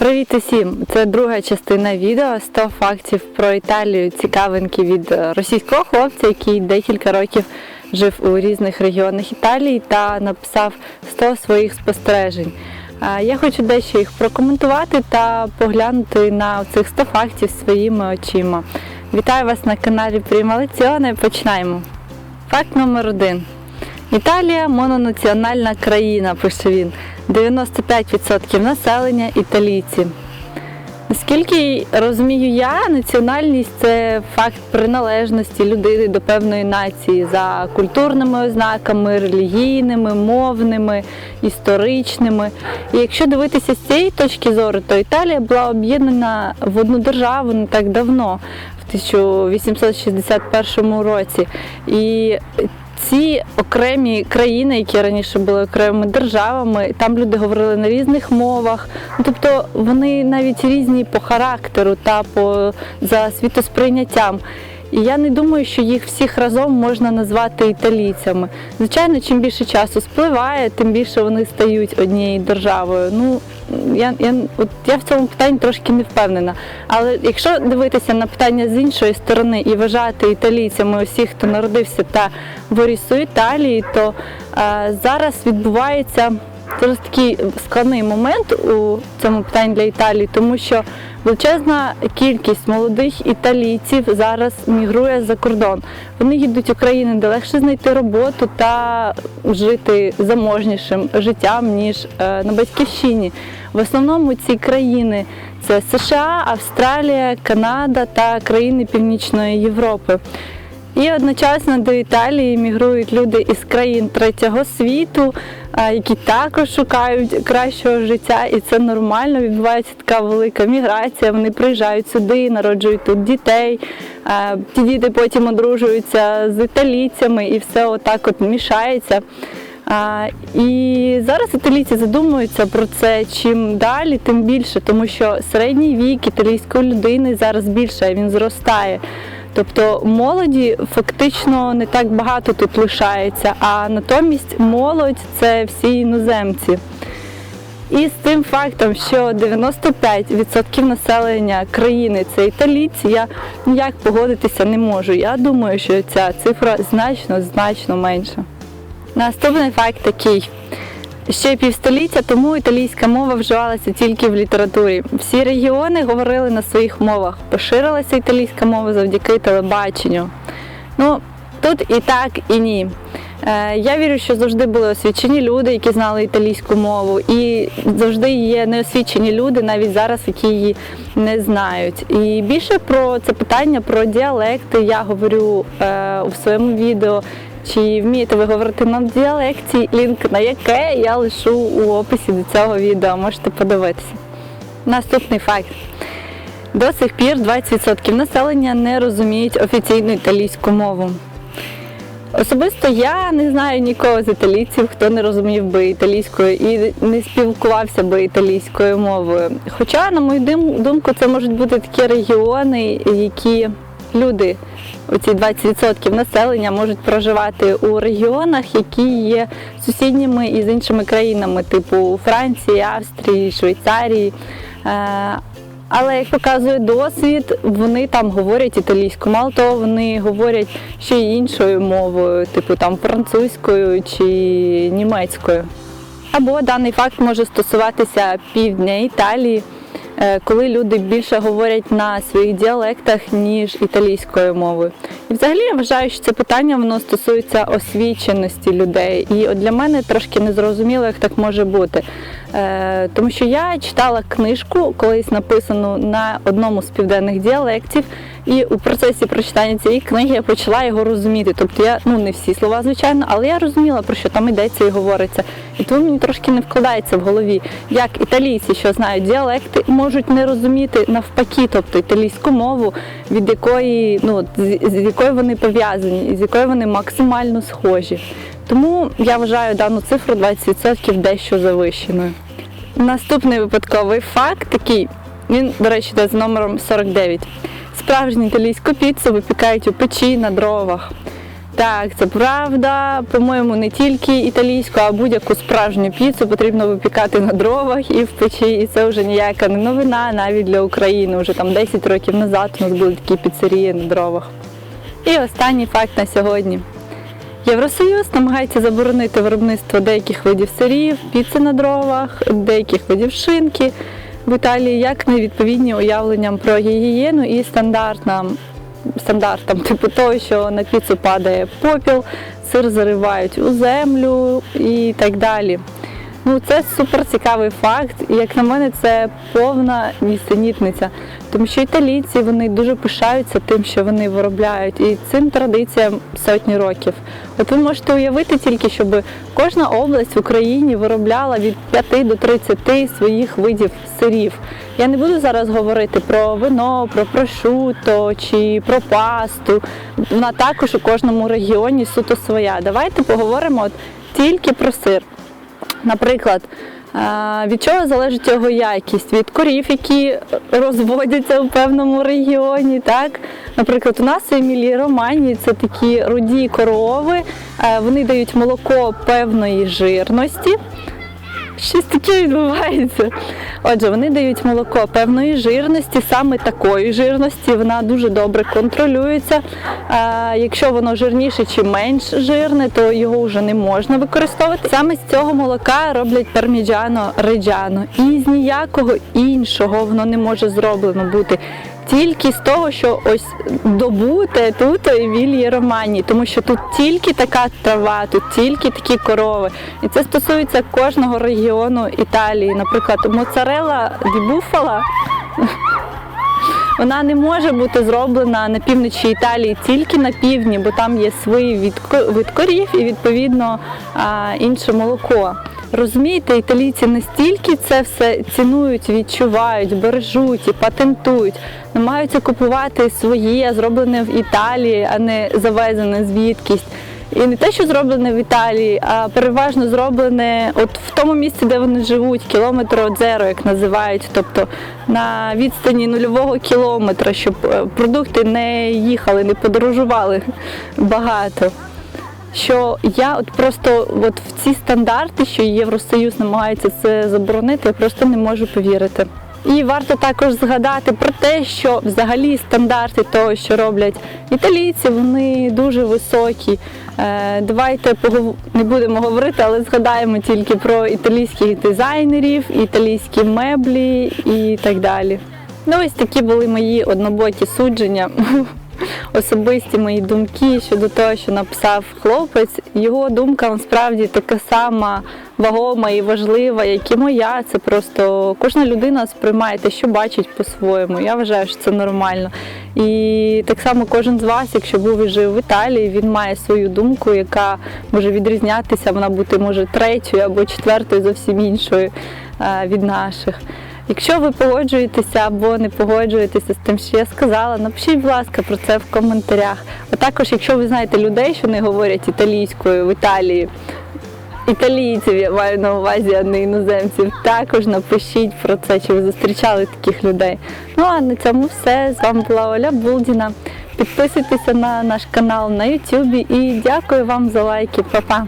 Привіт усім! Це друга частина відео 100 фактів про Італію, цікавинки від е, російського хлопця, який декілька років жив у різних регіонах Італії та написав 100 своїх спостережень. Я хочу дещо їх прокоментувати та поглянути на цих 100 фактів своїми очима. Вітаю вас на каналі Prima Lezione. Починаємо. Факт номер один. Італія мононаціональна країна, пише він. 95% населення італійці. Наскільки розумію я, національність це факт приналежності людини до певної нації за культурними ознаками, релігійними, мовними, історичними. І якщо дивитися з цієї точки зору, то Італія була об'єднана в одну державу не так давно, в 1861 році. І ці окремі країни, які раніше були окремими державами, там люди говорили на різних мовах. Ну, тобто вони навіть різні по характеру та по за світосприйняттям. І я не думаю, що їх всіх разом можна назвати італійцями. Звичайно, чим більше часу спливає, тим більше вони стають однією державою. Ну я, я, от я в цьому питанні трошки не впевнена. Але якщо дивитися на питання з іншої сторони і вважати італійцями усіх, хто народився та виріс у Італії, то е, зараз відбувається зараз такий складний момент у цьому питанні для Італії, тому що величезна кількість молодих італійців зараз мігрує за кордон. Вони їдуть у країни, де легше знайти роботу та жити заможнішим життям ніж е, на батьківщині. В основному ці країни це США, Австралія, Канада та країни Північної Європи. І одночасно до Італії мігрують люди із країн третього світу, які також шукають кращого життя, і це нормально. Відбувається така велика міграція. Вони приїжджають сюди, народжують тут дітей. Ті діти потім одружуються з італійцями, і все отак от мішається. А, і зараз італійці задумуються про це чим далі, тим більше, тому що середній вік італійської людини зараз більше, він зростає. Тобто молоді фактично не так багато тут лишається, а натомість молодь це всі іноземці. І з тим фактом, що 95% населення країни це італійці, я ніяк погодитися не можу. Я думаю, що ця цифра значно значно менша. Наступний факт такий. Ще півстоліття тому італійська мова вживалася тільки в літературі. Всі регіони говорили на своїх мовах. Поширилася італійська мова завдяки телебаченню. Ну, тут і так, і ні. Е, Я вірю, що завжди були освічені люди, які знали італійську мову, і завжди є неосвічені люди, навіть зараз, які її не знають. І більше про це питання про діалекти я говорю е, у своєму відео. Чи вмієте ви говорити на діалекті, лінк на яке я лишу у описі до цього відео, можете подивитися. Наступний факт. До сих пір 20% населення не розуміють офіційну італійську мову. Особисто я не знаю нікого з італійців, хто не розумів би італійською і не спілкувався би італійською мовою. Хоча, на мою думку, це можуть бути такі регіони, які люди, оці 20% населення, можуть проживати у регіонах, які є сусідніми із іншими країнами, типу Франції, Австрії, Швейцарії. Е, але як показує досвід, вони там говорять італійською. Мало того, вони говорять ще й іншою мовою, типу там французькою чи німецькою. Або даний факт може стосуватися півдня Італії, коли люди більше говорять на своїх діалектах, ніж італійською мовою. І взагалі я вважаю, що це питання воно стосується освіченості людей. І от для мене трошки незрозуміло, як так може бути. Е, Тому що я читала книжку, колись написану на одному з південних діалектів, і у процесі прочитання цієї книги я почала його розуміти. Тобто я ну не всі слова, звичайно, але я розуміла, про що там йдеться і говориться. І тому мені трошки не вкладається в голові, як італійці, що знають діалекти, можуть не розуміти навпаки, тобто італійську мову, від якої ну з, якою вони пов'язані, з якою вони максимально схожі. Тому я вважаю дану цифру 20% дещо завищеною. Наступний випадковий факт такий. Він, до речі, йде з номером 49. Справжню італійську піцу випікають у печі на дровах. Так, це правда. По-моєму, не тільки італійську, а будь-яку справжню піцу потрібно випікати на дровах і в печі. І це вже ніяка не новина навіть для України. Вже там 10 років назад у нас були такі піцерії на дровах. І останній факт на сьогодні. Євросоюз намагається заборонити виробництво деяких видів сирів, піци на дровах, деяких видів шинки в Італії, як невідповідні уявленням про гігієну і стандартам, стандартам, типу того, що на піцу падає попіл, сир заривають у землю і так далі. Ну, це супер цікавий факт, і як на мене, це повна нісенітниця. Тому що італійці вони дуже пишаються тим, що вони виробляють, і цим традиціям сотні років. От ви можете уявити тільки, щоб кожна область в Україні виробляла від 5 до 30 своїх видів сирів. Я не буду зараз говорити про вино, про прошуто чи про пасту. Вона також у кожному регіоні суто своя. Давайте поговоримо от тільки про сир. Наприклад, е, від чого залежить його якість? Від корів, які розводяться в певному регіоні. Так? Наприклад, у нас в Емілії Романії це такі руді корови, е, вони дають молоко певної жирності. Щось таке відбувається. Отже, вони дають молоко певної жирності, саме такої жирності, вона дуже добре контролюється. А, якщо воно жирніше чи менш жирне, то його вже не можна використовувати. Саме з цього молока роблять парміджано реджано. І з ніякого іншого воно не може зроблено бути. Тільки з того, що ось добуте тут у Емілії Романі, тому що тут тільки така трава, тут тільки такі корови. І це стосується кожного регіону Італії. Наприклад, моцарела буфала вона не може бути зроблена на півночі Італії, тільки на півдні, бо там є свої від, корів і відповідно інше молоко. Розумієте, італійці настільки це все цінують, відчувають, бережуть і патентують, намагаються купувати своє, зроблене в Італії, а не завезене звідкись. І не те, що зроблене в Італії, а переважно зроблене от в тому місці, де вони живуть, кілометр зеро, як називають, тобто на відстані нульового кілометра, щоб е, продукти не їхали, не подорожували багато. Що я от просто от в ці стандарти, що Євросоюз намагається це заборонити, я просто не можу повірити. І варто також згадати про те, що взагалі стандарти того, що роблять італійці, вони дуже високі. Е, Давайте не будемо говорити, але згадаємо тільки про італійських дизайнерів, італійські меблі і так далі. Ну, ось такі були мої однобокі судження, особисті мої думки щодо того, що написав хлопець. Його думка насправді така сама вагома і важлива, як і моя. Це просто кожна людина сприймає те, що бачить по-своєму. Я вважаю, що це нормально. І так само кожен з вас, якщо був і жив в Італії, він має свою думку, яка може відрізнятися, вона бути може третьою або четвертою, зовсім іншою е, від наших. Якщо ви погоджуєтеся або не погоджуєтеся з тим, що я сказала, напишіть, будь ласка, про це в коментарях. А також, якщо ви знаєте людей, що не говорять італійською в Італії, італійців я маю на увазі, а не іноземців, також напишіть про це, чи ви зустрічали таких людей. Ну а на цьому все. З вами була Оля Булдіна. Підписуйтеся на наш канал на Ютубі і дякую вам за лайки. Па-па!